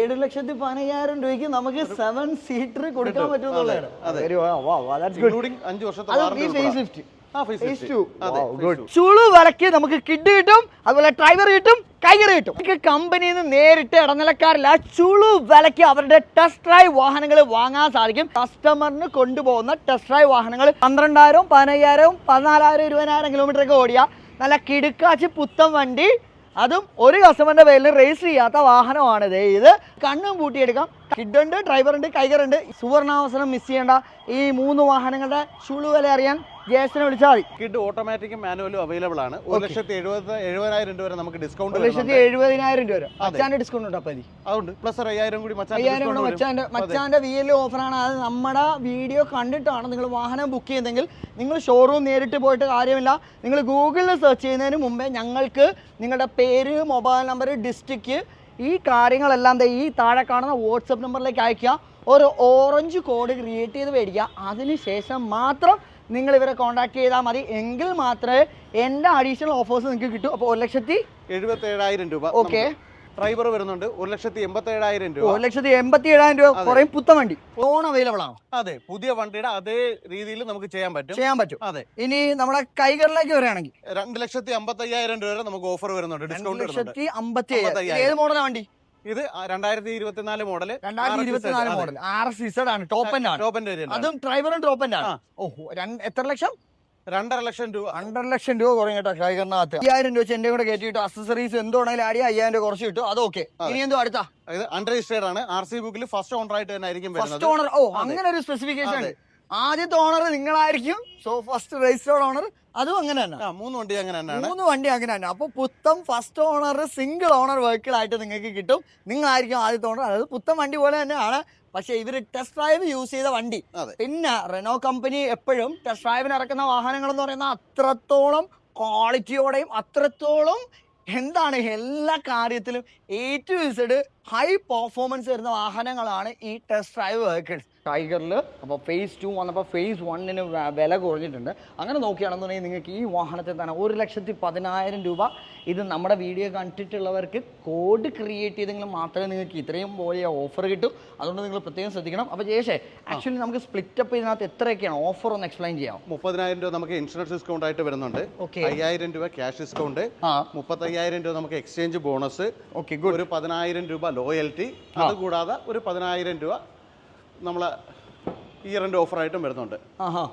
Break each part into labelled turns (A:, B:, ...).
A: ഏഴ് ലക്ഷത്തി പതിനയ്യായിരം രൂപയ്ക്ക് നമുക്ക് സെവൻ സീറ്റർ കൊടുക്കാൻ പറ്റുമെന്നുള്ളതാണ് ചുളു വിലക്ക് നമുക്ക് കിഡ് കിട്ടും അതുപോലെ ഡ്രൈവർ കിട്ടും കൈകറി കിട്ടും. നമുക്ക് കമ്പനിയിൽ നിന്ന് നേരിട്ട് ഇടനിലക്കാരില്ല. ചുളു വിലക്ക് അവരുടെ ടെസ്റ്റ് ഡ്രൈവ് വാഹനങ്ങൾ വാങ്ങാൻ സാധിക്കും. കസ്റ്റമറിന് കൊണ്ടുപോകുന്ന ടെസ്റ്റ് ഡ്രൈവ് വാഹനങ്ങൾ പന്ത്രണ്ടായിരവും പതിനയ്യായിരവും പതിനാലായിരം ഇരുപതിനായിരം കിലോമീറ്റർ ഒക്കെ ഓടിയ. നല്ല കിടുക്കാച്ചി പുത്തൻ വണ്ടി. അതും ഒരു കസ്റ്റമറിന്റെ പേരിൽ രജിസ്റ്റർ ചെയ്യാത്ത വാഹനമാണ്. ഇത് ഇത് കണ്ണും പൂട്ടിയെടുക്കാം. കിഡുണ്ട് കൈകർ ഉണ്ട് സുവർണാവസരം മിസ് ചെയ്യേണ്ട ഈ മൂന്ന് വാഹനങ്ങളുടെ ചുളു വില അറിയാൻ ജേസിനെ വിളിച്ചാൽ മതി.
B: കിഡ് ഓട്ടോമാറ്റിക്കും മാനുവലും അവൈലബിൾ ആണ്. ഒരു ലക്ഷത്തി എഴുപത് എഴുപതിനായിരം രൂപ വരെ നമുക്ക് ഡിസ്കൗണ്ട്
A: ഒരു ലക്ഷത്തി എഴുപതിനായിരം രൂപ വരെ. മച്ചാന്റെ ഡിസ്കൗണ്ട് ഉണ്ട് അപ്പം
B: അതുകൊണ്ട് പ്ലസ് ഒരു അയ്യായിരം കൂടി
A: അയ്യായിരം കൂടെ മച്ചാന്റെ മച്ചാന്റെ വി എൽ ഓഫറാണ് അത് നമ്മുടെ വീഡിയോ കണ്ടിട്ടാണ് നിങ്ങൾ വാഹനം ബുക്ക് ചെയ്യുന്നതെങ്കിൽ നിങ്ങൾ ഷോറൂം നേരിട്ട് പോയിട്ട് കാര്യമില്ല. നിങ്ങൾ ഗൂഗിളിൽ സെർച്ച് ചെയ്യുന്നതിന് മുമ്പേ ഞങ്ങൾക്ക് നിങ്ങളുടെ പേര് മൊബൈൽ നമ്പർ ഡിസ്ട്രിക്റ്റ് ഈ കാര്യങ്ങളെല്ലാം ഈ താഴെ കാണുന്ന വാട്സപ്പ് നമ്പറിലേക്ക് അയക്കുക ഒരു ഓറഞ്ച് കോഡ് ക്രിയേറ്റ് ചെയ്ത് മേടിക്കുക. അതിനുശേഷം മാത്രം നിങ്ങൾ ഇവരെ കോൺടാക്ട് ചെയ്താൽ മതി. എങ്കിൽ മാത്രമേ എന്റെ അഡീഷണൽ ഓഫേഴ്സ് നിങ്ങൾക്ക് കിട്ടൂ. അപ്പോൾ ഒരു ലക്ഷത്തി
B: എഴുപത്തി ഏഴായിരം രൂപ
A: ഓക്കെ
B: ഡ്രൈവർ വരുന്നുണ്ട്. ഒരു ലക്ഷത്തി എൺപത്തി ഏഴായിരം രൂപ.
A: ഒരു ലക്ഷത്തി എൺപത്തി ഏഴായിരം രൂപ കുറേ പുത്തൻ വണ്ടി. ഫോൺ അവൈലബിൾ ആണ്?
B: അതെ. പുതിയ വണ്ടിയുടെ അതേ രീതിയിൽ നമുക്ക് ചെയ്യാൻ പറ്റും.
A: ചെയ്യാൻ പറ്റും.
B: അതെ.
A: ഇനി നമ്മുടെ കൈകളിലേക്ക് വരികയാണെങ്കിൽ.
B: രണ്ട് ലക്ഷത്തി അമ്പത്തി അയ്യായിരം രൂപ വരെ നമുക്ക് ഓഫർ വരുന്നുണ്ട്. ഡിസ്കൗണ്ട്
A: ലക്ഷത്തി അമ്പത്തി ഏഴ് ഏത് മോഡലാണ് വണ്ടി?
B: ഇത് രണ്ടായിരത്തി ഇരുപത്തിനാല് മോഡൽ
A: രണ്ടായിരത്തി ഇരുപത്തിനാല് മോഡൽ ആർ എസ് ഇസഡ് ആണ് ടോപ്പ് ആണ്. അതും ഡ്രൈവറും ടോപ്പ് ആണ്. ഓഹോ എത്ര ലക്ഷം?
B: രണ്ടര ലക്ഷം രൂപ.
A: രണ്ടര ലക്ഷം രൂപ കുറയും കേട്ടോ കൈകറിനകത്ത് അയ്യായിരം രൂപ വെച്ച് എന്റെ കൂടെ കയറ്റിയിട്ട് അക്സസറീസ് എന്തോണെങ്കിലും ആടി അയ്യായിരം രൂപ കുറച്ച് കിട്ടും. അത് ഓക്കെ ഇനി എന്തോ അടുത്ത?
B: ഇത് അൺരജിസ്റ്റേർഡ് ആണ്. ആർ സി ബുക്കിൽ ഫസ്റ്റ് ഓണർ ആയിട്ട് തന്നെ ആയിരിക്കും
A: ഫസ്റ്റ് ഓണർ ഓ അങ്ങനെ ഒരു സ്പെസിഫിക്കേഷൻ ഉണ്ട്. ആദ്യത്തെ ഓണർ നിങ്ങളായിരിക്കും. സോ ഫസ്റ്റ് രജിസ്റ്റേർഡ് ഓണർ അതും അങ്ങനെ തന്നെ.
B: ആ മൂന്ന് വണ്ടി അങ്ങനെ തന്നെയാണ്
A: മൂന്ന് വണ്ടി അങ്ങനെ തന്നെ. അപ്പോൾ പുത്തം first owner single owner vehicle ആയിട്ട് നിങ്ങൾക്ക് കിട്ടും. നിങ്ങളായിരിക്കും ആദ്യത്തെ ഓണർ അതായത് പുത്തം വണ്ടി പോലെ തന്നെയാണ്. പക്ഷേ ഇവർ ടെസ്റ്റ് ഡ്രൈവ് യൂസ് ചെയ്ത വണ്ടി.
B: അതെ.
A: പിന്നെ റെനോ കമ്പനി എപ്പോഴും ടെസ്റ്റ് ഡ്രൈവിന് ഇറക്കുന്ന വാഹനങ്ങൾ എന്ന് പറയുന്ന അത്രത്തോളം ക്വാളിറ്റിയോടെയും അത്രത്തോളം എന്താണ് എല്ലാ കാര്യത്തിലും A to Z high performance വരുന്ന വാഹനങ്ങളാണ് ഈ ടെസ്റ്റ് ഡ്രൈവ് വെഹിക്കിൾസ് ടൈഗറിൽ അപ്പോൾ ഫേസ് ടു വന്നപ്പോൾ ഫേസ് വണ്ണിന് വില കുറഞ്ഞിട്ടുണ്ട്. അങ്ങനെ നോക്കുകയാണെന്നുണ്ടെങ്കിൽ നിങ്ങൾക്ക് ഈ വാഹനത്തിൽ തന്നെ ഒരു ലക്ഷത്തി പതിനായിരം രൂപ ഇത് നമ്മുടെ വീഡിയോ കണ്ടിട്ടുള്ളവർക്ക് കോഡ് ക്രിയേറ്റ് ചെയ്തെങ്കിൽ മാത്രമേ നിങ്ങൾക്ക് ഇത്രയും വലിയ ഓഫർ കിട്ടൂ. അതുകൊണ്ട് നിങ്ങൾ പ്രത്യേകം ശ്രദ്ധിക്കണം. അപ്പോൾ ജേഷേ ആക്ച്വലി നമുക്ക് സ്പ്ലിറ്റ് അപ്പ് ഇതിനകത്ത് എത്രയൊക്കെയാണ്? ഓഫർ ഒന്ന് എക്സ്പ്ലെയിൻ ചെയ്യാം
B: മുപ്പതിനായിരം രൂപ നമുക്ക് ഇൻഷുറൻസ് ഡിസ്കൗണ്ട് ആയിട്ട് വരുന്നുണ്ട്. അയ്യായിരം രൂപ ക്യാഷ് ഡിസ്കൗണ്ട്
A: ആ.
B: മുപ്പത്തയ്യായിരം രൂപ നമുക്ക് എക്സ്ചേഞ്ച് ബോണസ്
A: ഓക്കെ ഗുഡ്
B: ഒരു പതിനായിരം രൂപ ലോയൽറ്റി അതുകൂടാതെ ഒരു പതിനായിരം രൂപ നമ്മളെ ഇയറിന്റെ ഓഫർ ആയിട്ടും വരുന്നുണ്ട്.
A: ആഹാ.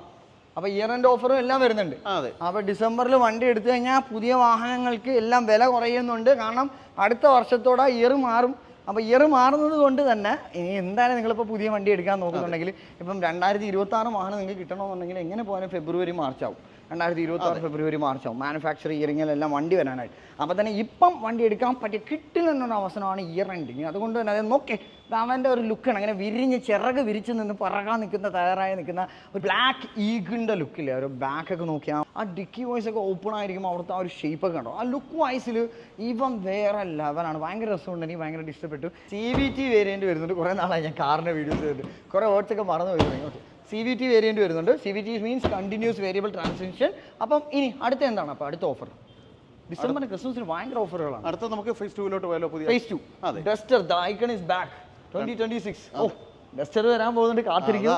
A: അപ്പോൾ ഇയർ എൻഡ് ഓഫറും എല്ലാം വരുന്നുണ്ട്.
B: അപ്പൊ
A: അപ്പോൾ ഡിസംബറിൽ വണ്ടി എടുത്തു കഴിഞ്ഞാൽ പുതിയ വാഹനങ്ങൾക്ക് എല്ലാം വില കുറയുന്നുണ്ട്. കാരണം അടുത്ത വർഷത്തോടെ ഇയർ മാറും. അപ്പോൾ ഇയർ മാറുന്നത് കൊണ്ട് തന്നെ ഇനി എന്തായാലും നിങ്ങളിപ്പോൾ പുതിയ വണ്ടി എടുക്കാൻ നോക്കുന്നുണ്ടെങ്കിൽ ഇപ്പം രണ്ടായിരത്തി ഇരുപത്തി ആറ് വാഹനം നിങ്ങൾക്ക് കിട്ടണമെന്നുണ്ടെങ്കിൽ എങ്ങനെ പോയാലും ഫെബ്രുവരി മാർച്ച് ആവും. രണ്ടായിരത്തി ഇരുപത്തി ആറ് ഫെബ്രുവരി മാർച്ചോ മാനുഫാക്ചർ ഇയറിങ്ങിലെല്ലാം വണ്ടി വരാനായിട്ട്. അപ്പോൾ തന്നെ ഇപ്പം വണ്ടി എടുക്കാൻ പറ്റിയ കിട്ടില്ലെന്നൊരു അവസരമാണ് ഇയർ എൻഡിങ് അതുകൊണ്ട് തന്നെ അത് നോക്കേ അവന്റെ ഒരു ലുക്കാണ് അങ്ങനെ വിരിഞ്ഞ് ചിറക് വിരിച്ച് നിന്ന് പറക്കാൻ നിൽക്കുന്ന തയ്യാറായി നിൽക്കുന്ന ഒരു ബ്ലാക്ക് ഈഗിന്റെ ലുക്കില്ലേ ഒരു ബാക്കൊക്കെ നോക്കിയാൽ ആ ഡിക്കി വോയിസ് ഒക്കെ ഓപ്പൺ ആയിരിക്കും അവിടുത്തെ ആ ഒരു ഷേപ്പൊക്കെ ഉണ്ടോ ആ ലുക്ക് വൈസിൽ ഇവൻ വേറെ ലെവലാണ് ഭയങ്കര രസമുണ്ട്. എനിക്ക് ഭയങ്കരമായിട്ട് ഇഷ്ടപ്പെട്ടു. സി ബി ടി വേരിയന്റ് വരുന്നുണ്ട്. കുറേ നാളായി ഞാൻ കാറിന്റെ വീഡിയോസ് വരുന്നുണ്ട് കുറേ വേർഡ്സ് ഒക്കെ മറന്നു പോയി okay C V T variant വരുന്നുണ്ട്. C V T means continuous variable transmission അപ്പം ഇനി അടുത്ത എന്താണ്? അപ്പോൾ അടുത്ത ഓഫർ ഡിസംബറിന് ക്രിസ്മസിന് ഭയങ്കര ഓഫറുകളാണ്
B: അടുത്ത നമുക്ക് ഫേസ് ടൂവിലോട്ട് പോയാലോ പുതിയ
A: phase two. Duster the icon is back twenty twenty six oh Duster വരാൻ പോകുന്നുണ്ട് കാത്തിരിക്കും.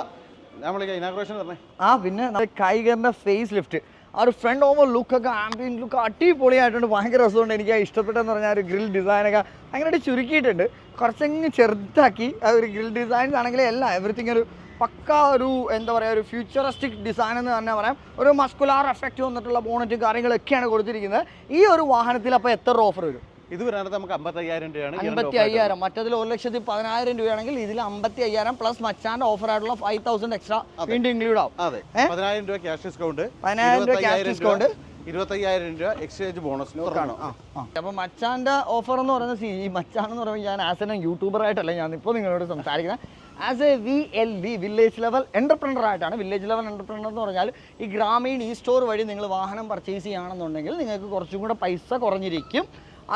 B: നമ്മൾ ഇനാഗ്രേഷൻ പറഞ്ഞേ
A: ആ പിന്നെ കൈകറിന്റെ ഫേസ് ലിഫ്റ്റ് ആ ഒരു ഫ്രണ്ട് ഓവർ ലുക്കൊക്കെ ആംബിയൻ ലുക്ക് അടിപൊളിയായിട്ടുണ്ട്. ഭയങ്കര രസമുണ്ട്. എനിക്ക് ഇഷ്ടപ്പെട്ടെന്ന് പറഞ്ഞാൽ ഒരു ഗ്രിൽ ഡിസൈനൊക്കെ ഭയങ്കരമായിട്ട് ചുരുക്കിയിട്ടുണ്ട്. കുറച്ചങ്ങ് ചെറുതാക്കി. ആ ഒരു ഗ്രിൽ ഡിസൈൻസ് ആണെങ്കിൽ എല്ലാം എവറിത്തിങ് ഒരു പക്ക ഒരു എന്താ പറയുക ഒരു ഫ്യൂച്ചറിസ്റ്റിക് ഡിസൈൻ എന്ന് തന്നെ പറയാം. ഒരു മസ്കുലാർ എഫക്റ്റ് വന്നിട്ടുള്ള ബോണറ്റും കാര്യങ്ങളൊക്കെയാണ് കൊടുത്തിരിക്കുന്നത്. ഈ ഒരു വാഹനത്തിൽ അപ്പോൾ എത്ര ഓഫർ വരും?
B: ഇത് വരാനത്ത് നമുക്ക് അമ്പത്തയ്യായിരം രൂപയാണ്
A: അമ്പത്തി അയ്യായിരം മറ്റതിൽ ഒരു ലക്ഷത്തി പതിനായിരം രൂപയാണെങ്കിൽ ഇതിൽ അമ്പത്തി അയ്യായിരം പ്ലസ് മച്ചാന്റെ ഓഫർ ആയിട്ടുള്ള ഫൈവ് തൗസൻഡ് എക്സ്ട്രാ വീണ്ടും ഇൻക്ലൂഡ് ആവും.
B: അതെ. പതിനായിരം രൂപ ക്യാഷ് ഡിസ്കൗണ്ട്
A: പതിനായിരം രൂപ ക്യാഷ് discount.
B: ഇരുപത്തയ്യായിരം രൂപ എക്സ്ചേഞ്ച് ബോണസിന്
A: കാണും അപ്പൊ മച്ചാന്റെ ഓഫർ എന്ന് പറയുന്ന see, ഈ മച്ചാൻ എന്ന് പറയുമ്പോൾ ഞാൻ ആസ് എൻ യൂട്യൂബർ ആയിട്ടല്ല ഞാൻ ഇപ്പോൾ നിങ്ങളോട് സംസാരിക്കുന്നത് as a V L V village level entrepreneur ആയിട്ടാണ്. വില്ലേജ് ലെവൽ എന്റർപ്രണർ എന്ന് പറഞ്ഞാൽ ഈ ഗ്രാമീൺ ഈ സ്റ്റോർ വഴി നിങ്ങൾ വാഹനം പർച്ചേസ് ചെയ്യുകയാണെന്നുണ്ടെങ്കിൽ നിങ്ങൾക്ക് കുറച്ചും കൂടെ പൈസ കുറഞ്ഞിരിക്കും.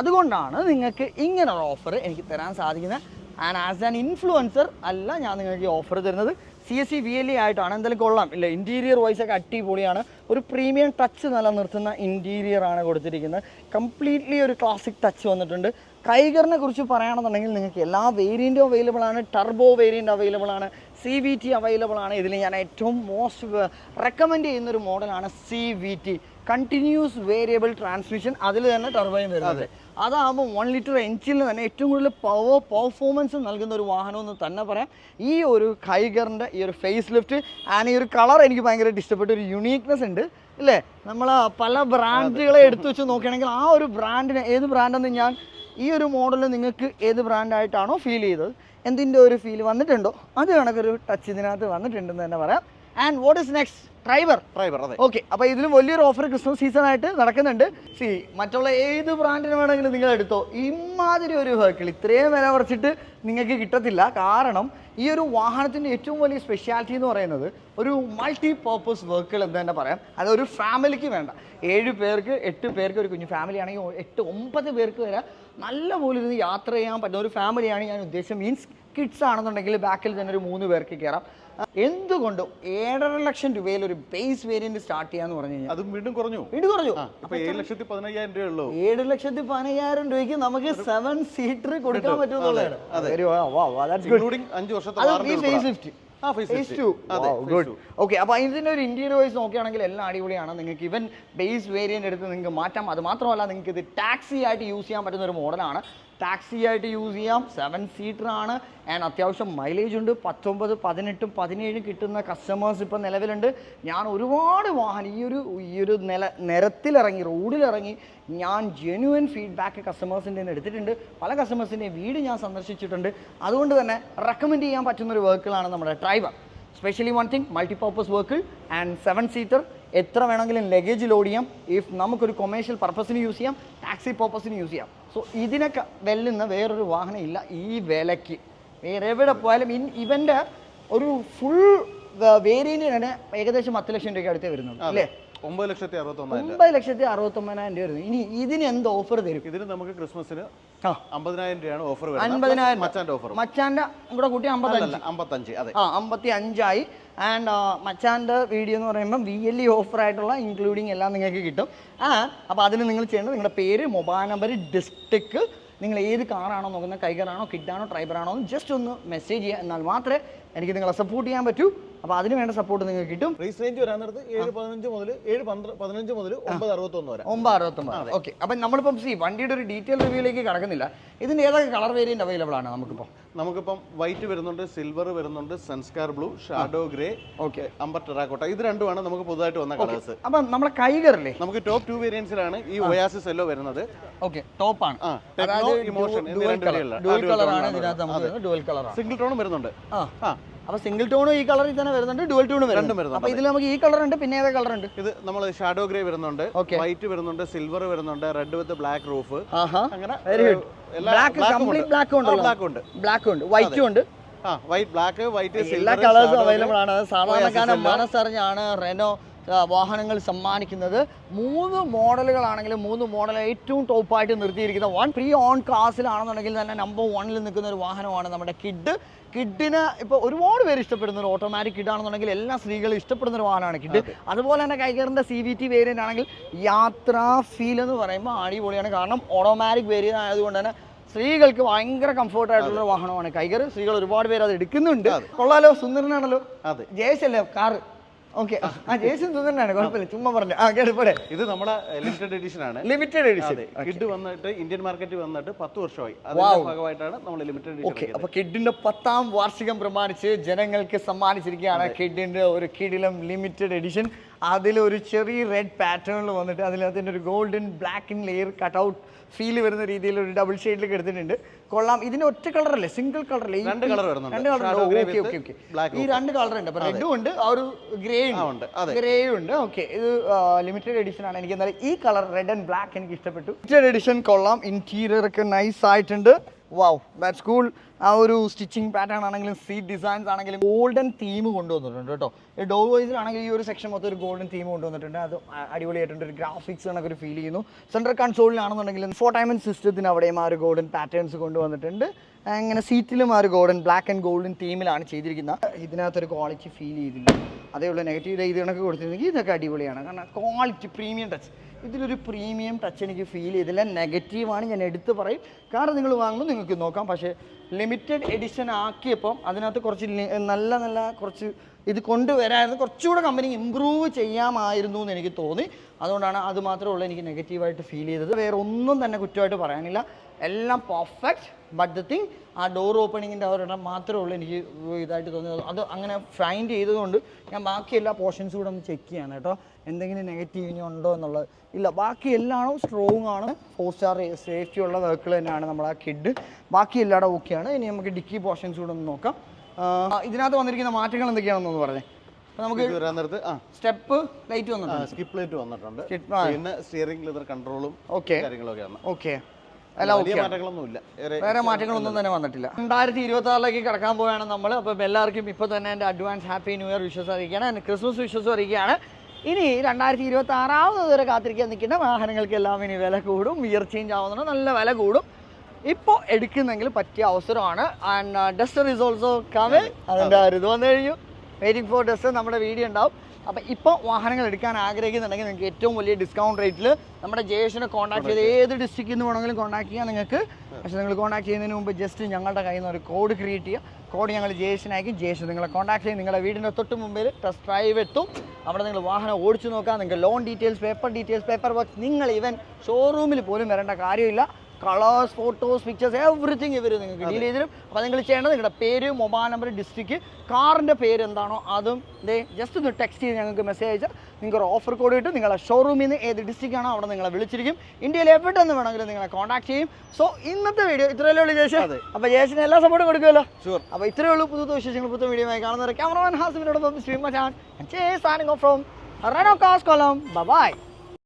A: അതുകൊണ്ടാണ് നിങ്ങൾക്ക് ഇങ്ങനൊരു ഓഫർ എനിക്ക് തരാൻ സാധിക്കുന്നത് ആൻഡ് ആസ് ആൻ ഇൻഫ്ലുവൻസർ അല്ല ഞാൻ നിങ്ങൾക്ക് ഈ ഓഫർ തരുന്നത്. C S C V L E ആയിട്ടാണ്. എന്തായാലും കൊള്ളാം. ഇല്ല ഇന്റീരിയർ വൈസ് ഒക്കെ അടിപൊളിയാണ്. ഒരു പ്രീമിയം ടച്ച് നിലനിർത്തുന്ന ഇന്റീരിയർ ആണ് കൊടുത്തിരിക്കുന്നത്. കംപ്ലീറ്റ്ലി ഒരു ക്ലാസിക് ടച്ച് വന്നിട്ടുണ്ട്. കൈഗറിനെ കുറിച്ച് പറയുകയാണെന്നുണ്ടെങ്കിൽ നിങ്ങൾക്ക് എല്ലാ വേരിയന്റും അവൈലബിൾ ആണ്. ടർബോ വേരിയന്റ് അവൈലബിൾ ആണ്. സി വി ടി അവൈലബിൾ ആണ്. ഇതിൽ ഞാൻ ഏറ്റവും മോസ്റ്റ് റെക്കമെൻഡ് ചെയ്യുന്ന ഒരു മോഡലാണ് C V T continuous variable transmission അതിൽ തന്നെ ടർബൈൻ വരുന്നത്. അതാകുമ്പോൾ വൺ ലിറ്റർ എഞ്ചിനിൽ തന്നെ ഏറ്റവും കൂടുതൽ പവർ പെർഫോമൻസ് നൽകുന്ന ഒരു വാഹനമെന്ന് തന്നെ പറയാം. ഈ ഒരു കൈഗറിന്റെ ഈ ഒരു ഫേസ് ലിഫ്റ്റ് ആൻഡ് ഈ ഒരു കളർ എനിക്ക് ഭയങ്കരമായിട്ട് ഇഷ്ടപ്പെട്ട ഒരു യുണീക്നെസ് ഉണ്ട് ഇല്ലേ? നമ്മൾ പല ബ്രാൻഡുകളെ എടുത്തു വെച്ച് നോക്കുകയാണെങ്കിൽ ആ ഒരു ബ്രാൻഡിന് ഏത് ബ്രാൻഡെന്ന് ഞാൻ ഈ ഒരു മോഡൽ നിങ്ങൾക്ക് ഏത് ബ്രാൻഡായിട്ടാണോ ഫീൽ ചെയ്തത്? എന്തിന്റെ ഒരു ഫീൽ വന്നിട്ടുണ്ടോ? അത് കണക്കൊരു ടച്ച് ഇതിനകത്ത് വന്നിട്ടുണ്ടെന്ന് തന്നെ പറയാം. And what is next Triber
B: Triber അതെ.
A: ഓക്കെ അപ്പോൾ ഇതിലും വലിയൊരു ഓഫർ ക്രിസ്മസ് സീസൺ ആയിട്ട് നടക്കുന്നുണ്ട്. സി മറ്റുള്ള ഏത് ബ്രാൻഡിന് വേണമെങ്കിലും നിങ്ങൾ എടുത്തോ. ഇമാതിരി ഒരു വെഹിക്കിൾ ഇത്രയും വില കുറച്ചിട്ട് നിങ്ങൾക്ക് കിട്ടത്തില്ല. കാരണം ഈ ഒരു വാഹനത്തിന്റെ ഏറ്റവും വലിയ സ്പെഷ്യാലിറ്റി എന്ന് പറയുന്നത് ഒരു മൾട്ടി പർപ്പസ് വെഹിക്കിൾ എന്ന് തന്നെ പറയാം. അത് ഒരു ഫാമിലിക്ക് വേണ്ട. ഏഴ് പേർക്ക് എട്ട് പേർക്ക് ഒരു കുഞ്ഞു ഫാമിലി ആണെങ്കിൽ എട്ട് ഒമ്പത് പേർക്ക് വരെ നല്ല പോലെ ഇരുന്ന് യാത്ര ചെയ്യാൻ പറ്റുന്ന ഒരു ഫാമിലിയാണ് ഞാൻ ഉദ്ദേശിച്ചത്. മീൻസ് കിഡ്സ് ആണെന്നുണ്ടെങ്കിൽ ബാക്കിൽ തന്നെ ഒരു മൂന്ന് പേർക്ക് കയറാം. എന്തുകൊണ്ടും ഏഴര ലക്ഷം രൂപയിൽ ഒരു ബേസ് വേരിയന്റ് സ്റ്റാർട്ട് ചെയ്യാന്ന് പറഞ്ഞു കഴിഞ്ഞാൽ?
B: അതും വീണ്ടും കുറഞ്ഞു.
A: വീണ്ടും കുറഞ്ഞു.
B: ഏഴ് ലക്ഷത്തി പതിനയ്യായിരം രൂപയുള്ളൂ
A: ഏഴ് ലക്ഷത്തി പതിനയ്യായിരം രൂപയ്ക്ക് നമുക്ക് സെവൻ സീറ്റർ കൊടുക്കാൻ പറ്റുമെന്നുള്ളതാണ് ഓക്കെ അപ്പോൾ ഇതിന്റെ ഒരു ഇന്റീരിയർ വൈസ് നോക്കുകയാണെങ്കിൽ എല്ലാം അടിപൊളിയാണ്. നിങ്ങൾക്ക് ഇവൻ ബേസ് വേരിയന്റ് എടുത്ത് നിങ്ങൾക്ക് മാറ്റാം. അത് മാത്രമല്ല നിങ്ങൾക്ക് ഇത് ടാക്സി ആയിട്ട് യൂസ് ചെയ്യാൻ പറ്റുന്ന ഒരു മോഡലാണ് ടാക്സി ആയിട്ട് യൂസ് ചെയ്യാം. സെവൻ സീറ്റർ ആണ്. ആൻഡ് അത്യാവശ്യം മൈലേജ് ഉണ്ട്. പത്തൊമ്പത് പതിനെട്ടും പതിനേഴും കിട്ടുന്ന കസ്റ്റമേഴ്സ് ഇപ്പം നിലവിലുണ്ട്. ഞാൻ ഒരുപാട് വാഹനം ഈ ഒരു ഈ ഒരു നില നിരത്തിലിറങ്ങി റോഡിലിറങ്ങി ഞാൻ ജെന്യുവൻ ഫീഡ്ബാക്ക് കസ്റ്റമേഴ്സിന്റെ നിന്ന് എടുത്തിട്ടുണ്ട്. പല കസ്റ്റമേഴ്സിന്റെയും വീട് ഞാൻ സന്ദർശിച്ചിട്ടുണ്ട്. അതുകൊണ്ട് തന്നെ റെക്കമെൻഡ് ചെയ്യാൻ പറ്റുന്ന ഒരു വെഹിക്കിളാണ് നമ്മുടെ Triber specially one thing multipurpose vehicle and seven seater എത്ര വേണമെങ്കിലും ലഗേജ് ലോഡ് ചെയ്യാം. ഇഫ് നമുക്കൊരു കൊമേഴ്ഷ്യൽ പർപ്പസിന് യൂസ് ചെയ്യാം. ടാക്സി പർപ്പസിന് യൂസ് ചെയ്യാം സോ ഇതിനൊക്കെ വെല്ലുന്ന വേറൊരു വാഹനം ഇല്ല ഈ വിലയ്ക്ക്. വേറെ എവിടെ പോയാലും ഇൻ ഇവന്റെ ഒരു ഫുൾ വേരിയന്റിന് തന്നെ ഏകദേശം പത്ത് ലക്ഷം രൂപയ്ക്ക് അടുത്തേ വരുന്നുണ്ട് അല്ലേ?
B: ഒമ്പത് ലക്ഷത്തി അറുപത്തി
A: ഒമ്പത് ലക്ഷത്തി അറുപത്തൊമ്പതിനായിരം രൂപ വരുന്നു. ഇനി ഇതിന് എന്ത് ഓഫർ തരും?
B: ഇതിന് നമുക്ക് ക്രിസ്മസിന് അമ്പതിനായിരം രൂപയാണ് ഓഫർ
A: അൻപതിനായിരം
B: മച്ചാന്റെ ഓഫർ
A: മച്ചാന്റെ കൂടെ കൂട്ടി അമ്പത്തഞ്ച്.
B: അല്ല അമ്പത്തഞ്ച്. അതെ.
A: ആ അമ്പത്തി അഞ്ചായി ആൻഡ് മച്ചാന്റെ വീഡിയോ എന്ന് പറയുമ്പോൾ വി എൽ ഇ ഓഫർ ആയിട്ടുള്ള ഇൻക്ലൂഡിങ് എല്ലാം നിങ്ങൾക്ക് കിട്ടും. ആ അപ്പോൾ അതിന് നിങ്ങൾ ചെയ്യേണ്ടത് നിങ്ങളുടെ പേര് മൊബൈൽ നമ്പർ ഡിസ്ട്രിക്ട് നിങ്ങൾ ഏത് കാറാണോ നോക്കുന്നത് കൈകാറാണോ കിഡാണോ എന്ന് ജസ്റ്റ് ഒന്ന് മെസ്സേജ് ചെയ്യുക. എന്നാൽ മാത്രമേ എനിക്ക് നിങ്ങളെ സപ്പോർട്ട് ചെയ്യാൻ പറ്റൂ. അപ്പോൾ അതിന് വേണ്ട സപ്പോർട്ട് നിങ്ങൾക്ക് കിട്ടും.
B: റീസെന്റ് റേഞ്ച് വരാൻ നേരത്ത് ഏഴ് പതിനഞ്ച് മുതൽ ഏഴ് പതിനഞ്ച് മുതൽ ഒമ്പത് അറുപത്തൊന്ന് വരെ.
A: ഒമ്പത് അറുപത്തൊമ്പത്. ഓക്കെ അപ്പം നമ്മളിപ്പം സി വണ്ടിയുടെ ഒരു ഡീറ്റെയിൽ റിവ്യൂലേക്ക് കടക്കുന്നില്ല. ഇതിന്റെ ഏതൊക്കെ കളർ വേരിയന്റ് അവൈലബിൾ ആണ് നമുക്കിപ്പോൾ
B: നമുക്കിപ്പം വൈറ്റ് വരുന്നുണ്ട് സിൽവർ വരുന്നുണ്ട് സൺസ്കാർ blue shadow grey
A: okay
B: amber terracotta ഇത് രണ്ടുമാണ് നമുക്ക് പുതുതായിട്ട് വന്ന കളേഴ്സ്
A: അപ്പം നമ്മളെ കൈകറില്ലേ
B: നമുക്ക് ടോപ്പ് ടു വേരിയൻസിലാണ് ഈ ഒയാസിസ് എല്ലോ വരുന്നത്.
A: ഓക്കെ ടോപ്പ്
B: ആണ്. ടെക്നോ ഇമോഷൻ എന്നീ രണ്ട്
A: കളറാണ്
B: സിംഗിൾ ടോണും വരുന്നുണ്ട്.
A: ആ.
B: ആ
A: അപ്പൊ സിംഗിൾ ടോണും ഈ കളറിൽ തന്നെ വരുന്നുണ്ട് ഡുവൽ ടോണും വരുന്നുണ്ട്.
B: അപ്പോൾ
A: അപ്പൊ ഇതിൽ നമുക്ക് ഈ കളർ ഉണ്ട് പിന്നെ ഏതാ കളർ ഉണ്ട്?
B: ഇത് നമ്മൾ ഷാഡോ ഗ്രേ വരുന്നുണ്ട്. വൈറ്റ് വരുന്നുണ്ട് സിൽവർ വരുന്നുണ്ട് റെഡ് വിത്ത് ബ്ലാക്ക് റൂഫ് അങ്ങനെ
A: very good black complete black ഉണ്ട്.
B: ബ്ലാക്ക് ഉണ്ട്.
A: ബ്ലാക്ക് ഉണ്ട്. വൈറ്റും ഉണ്ട്.
B: വൈറ്റ് ബ്ലാക്ക് വൈറ്റ്
A: എല്ലാ കളേഴ്സും അവൈലബിൾ ആണ്. അത് സാധാരണക്കാരൻ മനസ്സറിഞ്ഞാണ്. റെനോ വാഹനങ്ങൾ സമ്മാനിക്കുന്നത് മൂന്ന് മോഡലുകളാണെങ്കിലും മൂന്ന് മോഡൽ ഏറ്റവും ടോപ്പായിട്ട് നിർത്തിയിരിക്കുന്ന വൺ പ്രീ ഓൺ ക്ലാസ്സിലാണെന്നുണ്ടെങ്കിൽ തന്നെ നമ്പർ വണ്ണിൽ നിൽക്കുന്ന ഒരു വാഹനമാണ് നമ്മുടെ കിഡ് കിഡിന് ഇപ്പോൾ ഒരുപാട് പേര് ഇഷ്ടപ്പെടുന്ന ഒരു ഓട്ടോമാറ്റിക് കിഡ് ആണെന്നുണ്ടെങ്കിൽ എല്ലാ സ്ത്രീകളും ഇഷ്ടപ്പെടുന്ന ഒരു വാഹനമാണ് കിഡ് അതുപോലെ തന്നെ കൈകറിന്റെ സി വി ടി വേരിയന്റ് ആണെങ്കിൽ യാത്രാ ഫീൽ എന്ന് പറയുമ്പോൾ അടിപൊളിയാണ്. കാരണം ഓട്ടോമാറ്റിക് വേരിയന്റ് ആയതുകൊണ്ട് തന്നെ സ്ത്രീകൾക്ക് ഭയങ്കര കംഫർട്ട് ആയിട്ടുള്ള വാഹനമാണ് കൈകർ സ്ത്രീകൾ ഒരുപാട് പേര് അത് എടുക്കുന്നുണ്ട്. കൊള്ളാലോ സുന്ദരനാണല്ലോ.
B: അതെ.
A: ജയസല്ലേ കാറ്. ഓക്കെ ആ. ജേസൻ സുന്ദരനാണ് കുഴപ്പമില്ല. ചുമ്മാ പറഞ്ഞു. ആ കേൾപ്പോടെ
B: ഇത് നമ്മുടെ ലിമിറ്റഡ് എഡിഷൻ ആണ്.
A: ലിമിറ്റഡ് എഡിഷൻ
B: കിഡ് വന്നിട്ട് ഇന്ത്യൻ മാർക്കറ്റിൽ വന്നിട്ട് പത്ത് വർഷമായി. അതിന്റെ ഭാഗമായിട്ടാണ് നമ്മൾ ലിമിറ്റഡ് എഡിഷൻ
A: അപ്പൊ കിഡിന്റെ പത്താം വാർഷികം പ്രമാണിച്ച് ജനങ്ങൾക്ക് സമ്മാനിച്ചിരിക്കുകയാണ് കിഡിന്റെ ഒരു കിഡിലും ലിമിറ്റഡ് എഡിഷൻ അതിൽ ഒരു ചെറിയ റെഡ് പാറ്റേണിൽ വന്നിട്ട് അതിൽ അതിന്റെ ഒരു golden black layer cutout feel വരുന്ന രീതിയിൽ ഒരു ഡബിൾ ഷെയ്ഡിലേക്ക് എടുത്തിട്ടുണ്ട്. കൊള്ളാം. ഇതിന് ഒറ്റ കളറല്ലേ സിംഗിൾ കളറല്ലേ
B: രണ്ട് കളർ വരുന്നുണ്ട്.
A: രണ്ട് colour
B: Shadow grey
A: okay okay okay ഈ രണ്ട് കളർ ഉണ്ട്. അപ്പൊ റെഡും ഉണ്ട്. ആ ഒരു ഗ്രേ
B: ഉണ്ട്. അതെ.
A: ഗ്രേ ഉണ്ട്. ഓക്കെ ഇത് ലിമിറ്റഡ് എഡിഷൻ ആണ്. എനിക്ക് എന്തായാലും ഈ കളർ റെഡ് ആൻഡ് ബ്ലാക്ക് എനിക്ക് ഇഷ്ടപ്പെട്ടു. ലിമിറ്റഡ് എഡിഷൻ കൊള്ളാം. ഇന്റീരിയർ ഒക്കെ നൈസ് ആയിട്ടുണ്ട്. വാവ് ദാറ്റ് സ്കൂൾ ആ ഒരു സ്റ്റിച്ചിങ് പാറ്റേൺ ആണെങ്കിലും സീറ്റ് ഡിസൈൻസ് ആണെങ്കിലും ഗോൾഡൻ തീം കൊണ്ടുവന്നിട്ടുണ്ട് കേട്ടോ. ഡോർ വൈസിലാണെങ്കിൽ ഈ ഒരു സെക്ഷൻ മൊത്തം ഒരു ഗോൾഡൻ തീം കൊണ്ടുവന്നിട്ടുണ്ട്. അത് അടിപൊളിയായിട്ടുണ്ട്. ഒരു ഗ്രാഫിക്സ് കണക്ക് ഒരു ഫീൽ ചെയ്യുന്നു. സെൻട്രൽ കൺസോളിലാണെന്നുണ്ടെങ്കിൽ ഫോർട്ടൈമൻ സിസ്റ്റത്തിന് അവിടെയും ആ ഒരു ഗോൾഡൻ പാറ്റേൺസ് കൊണ്ടുവന്നിട്ടുണ്ട്. അങ്ങനെ സീറ്റിലും ആ ഒരു ഗോൾഡൻ ബ്ലാക്ക് ആൻഡ് ഗോൾഡൻ തീമിലാണ് ചെയ്തിരിക്കുന്നത് ഇതിനകത്തൊരു ക്വാളിറ്റി ഫീൽ ചെയ്തിരുന്നു അതേ ഉള്ളൂ നെഗറ്റീവ് ഇത് കണക്ക് കൊടുത്തിരുന്നെങ്കിൽ ഇതൊക്കെ അടിപൊളിയാണ്. കാരണം ക്വാളിറ്റി പ്രീമിയം ടച്ച് ഇതിലൊരു പ്രീമിയം ടച്ച് എനിക്ക് ഫീൽ ചെയ്തില്ല. നെഗറ്റീവാണ് ഞാൻ എടുത്ത് പറയും. കാരണം നിങ്ങൾ വാങ്ങുമ്പോൾ നിങ്ങൾക്ക് നോക്കാം. പക്ഷേ ലിമിറ്റഡ് എഡിഷൻ ആക്കിയപ്പം അതിനകത്ത് കുറച്ച് നല്ല നല്ല കുറച്ച് ഇത് കൊണ്ടുവരായിരുന്നു കുറച്ചുകൂടെ കമ്പനി ഇമ്പ്രൂവ് ചെയ്യാമായിരുന്നു എന്ന് എനിക്ക് തോന്നി. അതുകൊണ്ടാണ് അത് മാത്രമേ ഉള്ളൂ എനിക്ക് നെഗറ്റീവായിട്ട് ഫീൽ ചെയ്തത്. വേറെ ഒന്നും തന്നെ കുറ്റമായിട്ട് പറയാനില്ല. എല്ലാം പെർഫെക്റ്റ് ബട്ട് ദ തിങ് ആ ഡോർ ഓപ്പണിങ്ങിന്റെ ഒരെണ്ണം മാത്രമേ ഉള്ളൂ എനിക്ക് ഇതായിട്ട് തോന്നിയത്. അത് അങ്ങനെ ഫൈൻഡ് ചെയ്തതുകൊണ്ട് ഞാൻ ബാക്കി എല്ലാ പോർഷൻസും കൂടെ ഒന്ന് ചെക്ക് ചെയ്യാണ് കേട്ടോ. എന്തെങ്കിലും നെഗറ്റീവ് ഇനി ഉണ്ടോ എന്നുള്ളത്. ഇല്ല ബാക്കി എല്ലാണോ സ്ട്രോങ് ആണ്? ഫോർ സ്റ്റാർ സേഫ്റ്റി ഉള്ള വെഹിക്കിൾ തന്നെയാണ് നമ്മൾ ആ കിഡ് ബാക്കി എല്ലായിടും ഓക്കെയാണ് ഇനി നമുക്ക് ഡിക്കി പോർഷൻസ് കൂടെ ഒന്ന് നോക്കാം. ഇതിനകത്ത് വന്നിരിക്കുന്ന മാറ്റങ്ങൾ എന്തൊക്കെയാണെന്നൊന്ന് പറഞ്ഞേ. നമുക്ക്
B: വരാൻ നേരത്ത്
A: സ്റ്റെപ്പ് ലൈറ്റ് വന്നിട്ടുണ്ട്.
B: സ്കിപ്പ് ലൈറ്റ് വന്നിട്ടുണ്ട്. പിന്നെ സ്റ്റിയറിംഗ് ലെതർ കൺട്രോളും
A: ഓക്കെ
B: കാര്യങ്ങളൊക്കെയാണ്.
A: ഓക്കെ അല്ല
B: വലിയ
A: ഓക്കെ.
B: മാറ്റങ്ങളൊന്നും
A: വേറെ മാറ്റങ്ങളൊന്നും തന്നെ വന്നിട്ടില്ല. രണ്ടായിരത്തി ഇരുപത്തി ആറിലേക്ക് കിടക്കാൻ പോവുകയാണ് നമ്മൾ അപ്പം എല്ലാവർക്കും ഇപ്പോൾ തന്നെ എന്റെ advance happy new year wishes അറിയിക്കുകയാണ്. എന്റെ ക്രിസ്മസ് വിഷസ് അറിയിക്കുകയാണ്. ഇനി രണ്ടായിരത്തി ഇരുപത്തി ആറാമത് വരെ കാത്തിരിക്കാൻ നിൽക്കുന്ന വാഹനങ്ങൾക്കെല്ലാം ഇനി വില കൂടും. ഇയർ ചേഞ്ച് ആവുന്നുണ്ട്. നല്ല വില കൂടും. ഇപ്പോൾ എടുക്കുന്നെങ്കിൽ പറ്റിയ അവസരമാണ്. ആൻഡ് ഡസ്റ്റർ ഇസ് ഓൾസോ കമൽ അതിന്റെ ഒരു ഇത് വന്നു കഴിഞ്ഞു. വെയിറ്റിംഗ് ഫോർ ഡസ്റ്റർ നമ്മുടെ വീഡിയോ ഉണ്ടാവും. അപ്പോൾ ഇപ്പോൾ വാഹനങ്ങൾ എടുക്കാൻ ആഗ്രഹിക്കുന്നുണ്ടെങ്കിൽ നിങ്ങൾക്ക് ഏറ്റവും വലിയ ഡിസ്കൗണ്ട് റേറ്റിൽ നമ്മുടെ ജയേഷിനെ കോൺടാക്ട് ചെയ്ത് ഏത് ഡിസ്ട്രിക്റ്റിൽ നിന്ന് വേണമെങ്കിലും കോൺടാക്ട് ചെയ്യാം നിങ്ങൾക്ക്. പക്ഷേ നിങ്ങൾ കോൺടാക്ട് ചെയ്യുന്നതിന് മുമ്പ് ജസ്റ്റ് ഞങ്ങളുടെ കയ്യിൽ നിന്ന് ഒരു കോഡ് ക്രിയേറ്റ് ചെയ്യുക കോഡ് ഞങ്ങൾ ജയേഷിനായിരിക്കും ജയേഷ് നിങ്ങളെ കോൺടാക്ട് ചെയ്യും. നിങ്ങളുടെ വീടിന്റെ തൊട്ട് മുമ്പിൽ ടെസ്റ്റ് ഡ്രൈവ് എത്തും. അവിടെ നിങ്ങൾ വാഹനം ഓടിച്ചു നോക്കാം. നിങ്ങൾക്ക് loan details paper details paper work നിങ്ങൾ ഇവൻ ഷോറൂമിൽ പോലും വരേണ്ട കാര്യമില്ല. കളേഴ്സ് ഫോട്ടോസ് പിക്ചേഴ്സ് എവറിത്തിങ് ഇവർ നിങ്ങൾക്ക് ഡീൽ ചെയ്തിരും അപ്പോൾ നിങ്ങൾ ചെയ്യേണ്ടത് നിങ്ങളുടെ പേര് മൊബൈൽ നമ്പർ ഡിസ്ട്രിക്ട് കാറിന്റെ പേര് എന്താണോ അതും ദേ ജസ്റ്റ് ഒന്ന് ടെക്സ്റ്റ് ചെയ്ത് ഞങ്ങൾക്ക് മെസ്സേജ് അയച്ചാൽ നിങ്ങൾക്ക് ഒരു ഓഫർ കോഡ് കിട്ടും. നിങ്ങളുടെ ഷോറൂമിൽ നിന്ന് ഏത് district ആണോ അവിടെ നിങ്ങളെ വിളിച്ചിരിക്കും. ഇന്ത്യയിൽ എവിടെ നിന്ന് വേണമെങ്കിലും നിങ്ങളെ കോൺടാക്ട് ചെയ്യും. സോ ഇന്നത്തെ വീഡിയോ ഇത്രയല്ലേ ഉള്ളൂ ജേഷൻ അപ്പോൾ ജേഷന് എല്ലാ സപ്പോർട്ടും കൊടുക്കുമല്ലോ.
B: ഷുവർ
A: അപ്പോൾ ഇത്രയേ ഉള്ളൂ പുതുത്ത വിശേഷങ്ങൾ പുതിയ വീഡിയോ ആയി കാണുന്നവരെ. ക്യാമറമാൻ ഹാസിമിനോടൊപ്പം ശ്രീമചാൻ signing off from Renault cars Kollam bye